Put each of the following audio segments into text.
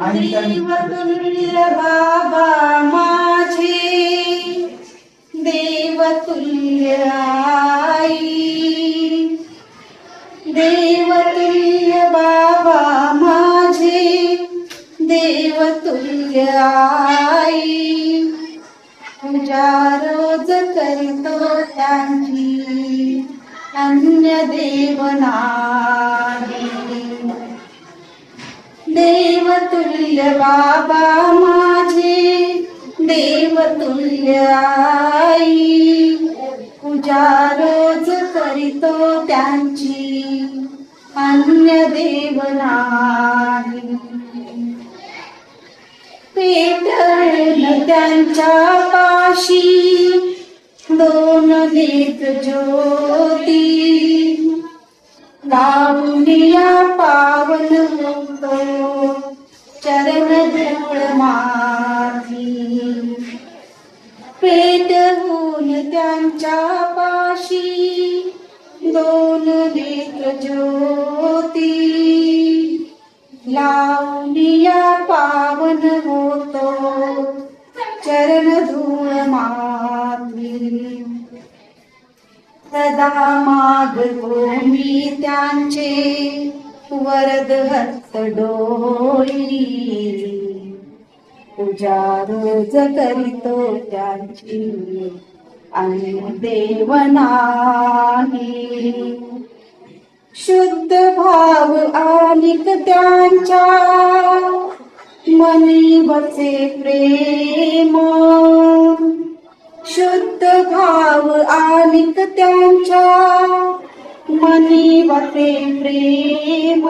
आणि बाबा माझे देवतुल्य आई. देवतुल्य बाबा माझे देवतुल्य आई. पूजा रोज करतो त्यांची अन्य देवना तुल्य बाबा माझे देवतुल्य आई. पूजा रोज करीतो त्यांची अन्य देव नाही. पेटळ त्यांच्या पाशी दोन लेख ज्योती. लावणिया पावन चरण धूळ पेट होऊन त्यांच्या पाशी दोन लेख ज्योती. लावणिया पावन होतो चरण धूळ माती. सदा मागतो मी त्यांचे वरद हस्त डोळी. पूजा रोज करीतो त्यांची आणि देव नाही शुद्ध भाव आनिक त्यांच्या मनी बसे प्रेम. शुद्ध भाव आनिक त्यांच्या मनी वसे प्रेम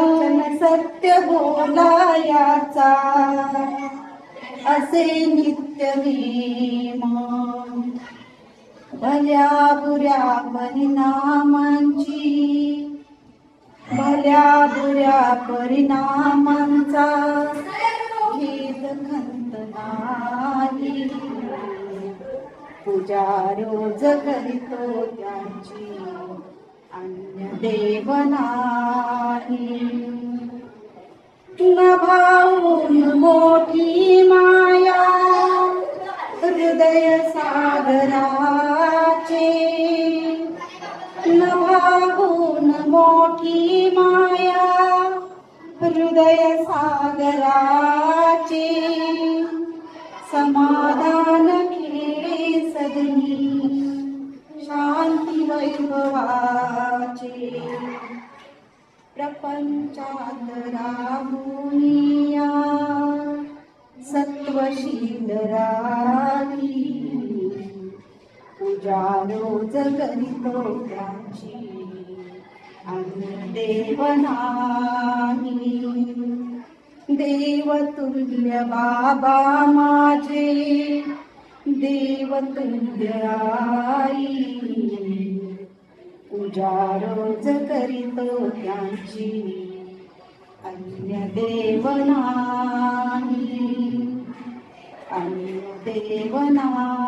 सत्य बोलायाचा. असे नित्य नेम भल्या बुऱ्या परिणामांची भल्या बुऱ्या परिणामांचा खेद खंत नाही पूजा रोज करीतो त्यांची. अन्य देव नाही न भाऊन मोठी माया हृदय सागराचे. न भाऊन मोठी माया हृदय सागराचे. समाधान खेळे सदनी शांती वैभवा. वैभवाचे प्रपंचात राहुनिया सत्वशील राही पूजा रोज करीतो त्याची देव नाही देवतुल्य बाबा माझे देवतुल्य आई पूजा रोज करीतो त्यांची. अन्य देव नाही अन्य देव नाही